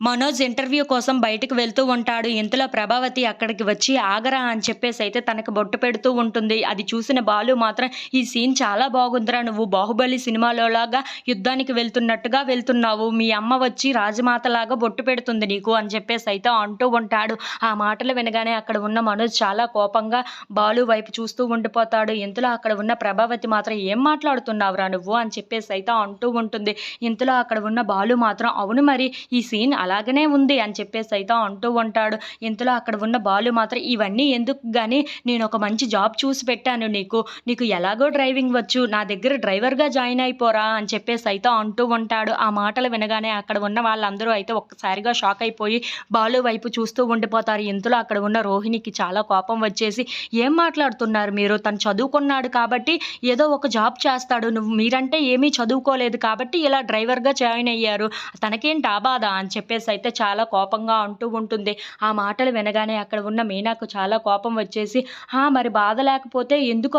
Manoj interview కోసం బయటకు వెళ్తూ ఉంటాడు. ఇంతలో ప్రభావతి అక్కడికి వచ్చి ఆగరా అని చెప్పేసి అయితే తనకు బొట్టు పెడుతూ ఉంటుంది. అది చూసిన బాలు మాత్రం ఈ సీన్ చాలా బాగుందిరా నువ్వు బాహుబలి సినిమాలోలాగా యుద్ధానికి వెళ్తున్నట్టుగా వెళ్తున్నావు. మీ అమ్మ వచ్చి రాజమాతలాగా బొట్టు పెడుతుంది నీకు అని చెప్పేసి అయితే అంటూ ఉంటాడు. ఆ మాటలు వినగానే అక్కడ ఉన్న మనోజ్ చాలా కోపంగా బాలు వైపు చూస్తూ ఉండిపోతాడు. ఇంతలో అక్కడ ఉన్న ప్రభావతి మాత్రం ఏం మాట్లాడుతున్నావురా నువ్వు? అని చెప్పేసి అయితే అంటూ ఉంటుంది. ఇంతలో అక్కడ ఉన్న బాలు మాత్రం అవును మరి ఈ సీన్ అలాగనే ఉంది అని చెప్పేసి అయితే అంటూ ఉంటాడు. ఇంతలో అక్కడ ఉన్న బాలు మాత్రం ఇవన్నీ ఎందుకు కానీ నేను ఒక మంచి జాబ్ చూసి పెట్టాను నీకు. నీకు ఎలాగో డ్రైవింగ్ వచ్చు. నా దగ్గర డ్రైవర్గా జాయిన్ అయిపోరా అని చెప్పేసి అయితే అంటూ ఉంటాడు. ఆ మాటలు వినగానే అక్కడ ఉన్న వాళ్ళందరూ అయితే ఒక్కసారిగా షాక్ అయిపోయి బాలు వైపు చూస్తూ ఉండిపోతారు. ఇంతలో అక్కడ ఉన్న రోహిణికి చాలా కోపం వచ్చేసి ఏం మాట్లాడుతున్నారు మీరు? తను చదువుకున్నాడు కాబట్టి ఏదో ఒక జాబ్ చేస్తాడు. నువ్వు మీరంటే ఏమీ చదువుకోలేదు కాబట్టి ఇలా డ్రైవర్గా జాయిన్ అయ్యారు. తనకేంటి ఆ బాధ? అని చెప్పేసి అయితే చాలా కోపంగా అంటూ ఉంటుంది. ఆ మాటలు వినగానే అక్కడ ఉన్న మీనాకు చాలా కోపం వచ్చేసి మరి బాధ లేకపోతే ఎందుకు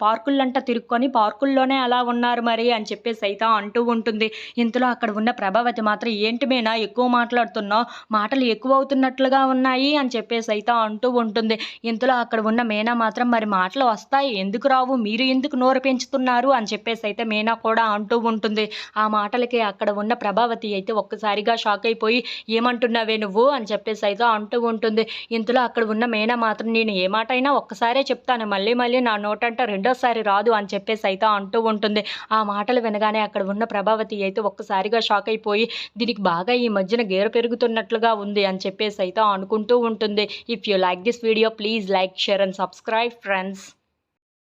పార్కులంట తిరుక్కొని పార్కుల్లోనే అలా ఉన్నారు మరి? అని చెప్పేసి అయితే అంటూ ఉంటుంది. ఇంతలో అక్కడ ఉన్న ప్రభావతి మాత్రం ఏంటి మీనా ఎక్కువ మాట్లాడుతున్నావు? మాటలు ఎక్కువ అవుతున్నట్లుగా ఉన్నాయి? అని చెప్పేసి అయితే అంటూ ఉంటుంది. ఇంతలో అక్కడ ఉన్న మీనా మాత్రం మరి మాటలు వస్తాయి ఎందుకు రావు? మీరు ఎందుకు నోరు పెంచుతున్నారు? అని చెప్పేసి అయితే మీనా కూడా అంటూ ఉంటుంది. ఆ మాటలకి అక్కడ ఉన్న ప్రభావతి అయితే ఒక్కసారిగా షాక్ అయిపోయి ఏమంటున్నావే నువ్వు అని చెప్పేసి అయితే అంటూ ఉంటుంది. ఇంతలో అక్కడ ఉన్న మీనా మాత్రం నేను ఏ మాట అయినా ఒక్కసారే చెప్తాను. మళ్ళీ మళ్ళీ నా నోటంట రెండోసారి రాదు అని చెప్పేసి అయితే అంటూ ఉంటుంది. ఆ మాటలు వినగానే అక్కడ ఉన్న ప్రభావతి అయితే ఒక్కసారిగా షాక్ అయిపోయి దీనికి బాగా ఈ మధ్యన గేర పెరుగుతున్నట్లుగా ఉంది అని చెప్పేసి అయితే అనుకుంటూ ఉంటుంది. If you like this video please like share and subscribe friends